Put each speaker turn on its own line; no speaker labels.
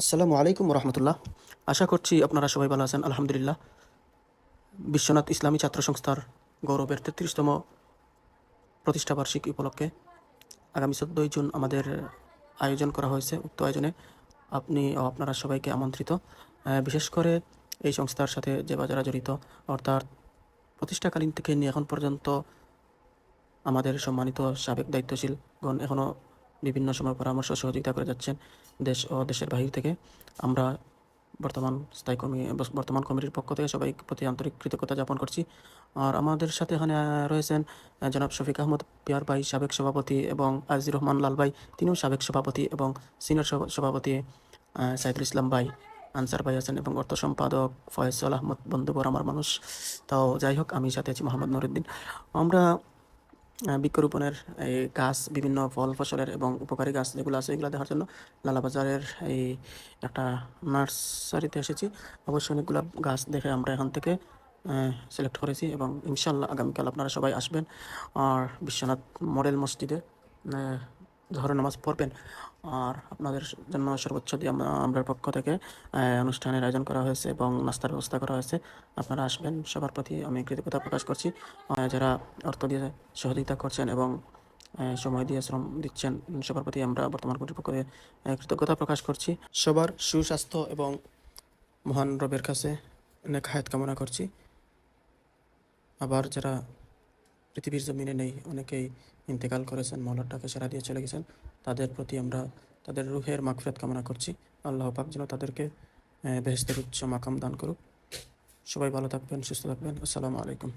আসসালামু আলাইকুম রহমতুল্লাহ আশা করছি আপনারা সবাই ভালো আছেন, আলহামদুলিল্লাহ। বিশ্বনাথ ইসলামী ছাত্র সংস্থার গৌরবের তেত্রিশতম প্রতিষ্ঠাবার্ষিকী উপলক্ষে আগামী চোদ্দোই জুন আমাদের আয়োজন করা হয়েছে উক্ত আয়োজনে। আপনি ও আপনারা সবাইকে আমন্ত্রিত। বিশেষ করে এই সংস্থার সাথে যে বাজারা জড়িত, অর্থাৎ প্রতিষ্ঠাকালীন থেকে নিয়ে এখন পর্যন্ত আমাদের সম্মানিত সাবেক দায়িত্বশীলগণ এখনও বিভিন্ন সময় পরামর্শ সহযোগিতা করে যাচ্ছেন দেশ ও দেশের বাহির থেকে। আমরা বর্তমান স্থায়ী কমি বর্তমান কমিটির পক্ষ থেকে সবাই প্রতি আন্তরিক কৃতজ্ঞতা জ্ঞাপন করছি। আর আমাদের সাথে এখানে রয়েছেন জনাব শফিক আহমদ, পিয়ার ভাই, সাবেক সভাপতি এবং আজির রহমান লাল ভাই। তিনিও সাবেক সভাপতি এবং সিনিয়র সভা- সভাপতি সাইদুল ইসলাম ভাই, আনসার ভাই আছেন এবং অর্থ সম্পাদক ফয়সল আহমদ বন্ধুবর আমার মানুষ। তাও যাই হোক, আমি সাথে আছি মোহাম্মদ নুরুদ্দিন। আমরা বৃক্ষরোপণের এই গাছ, বিভিন্ন ফল ফসলের এবং উপকারী গাছ যেগুলো আছে এগুলো দেখার জন্য লালাবাজারের এই একটা নার্সারিতে এসেছি। অবশ্যই অনেকগুলো গাছ দেখে আমরা এখান থেকে সিলেক্ট করেছি এবং ইনশাল্লাহ আগামীকাল আপনারা সবাই আসবেন। আর বিশ্বনাথ মডেল মসজিদে জহরের নামাজ পড়বেন, আর আপনাদের জন্য সর্বোচ্চ দিয়ে আমরা পক্ষ থেকে অনুষ্ঠানের আয়োজন করা হয়েছে এবং নাস্তার ব্যবস্থা করা হয়েছে। আপনারা আসবেন, সবার প্রতি আমি কৃতজ্ঞতা প্রকাশ করছি। যারা অর্থ দিয়ে সহযোগিতা করছেন এবং সময় দিয়ে শ্রম দিচ্ছেন, সবার প্রতি আমরা বর্তমান কর্তৃপক্ষকে কৃতজ্ঞতা প্রকাশ করছি। সবার সুস্বাস্থ্য এবং মহান রবের কাছে অনেক হায়াত কামনা করছি। আবার যারা পৃথিবীর জমিনে নেই। অনেকেই ইন্তেকাল করেছেন মহলাটাকে সেরা দিয়ে চলে গেছেন। তাদের প্রতি আমরা, তাদের রুহের মাগফিরাত কামনা করছি। আল্লাহ পাক যেন তাদেরকে বেহস্তের উচ্চ মাকাম দান করুক। সবাই ভালো থাকবেন, সুস্থ থাকবেন। আসসালামু আলাইকুম।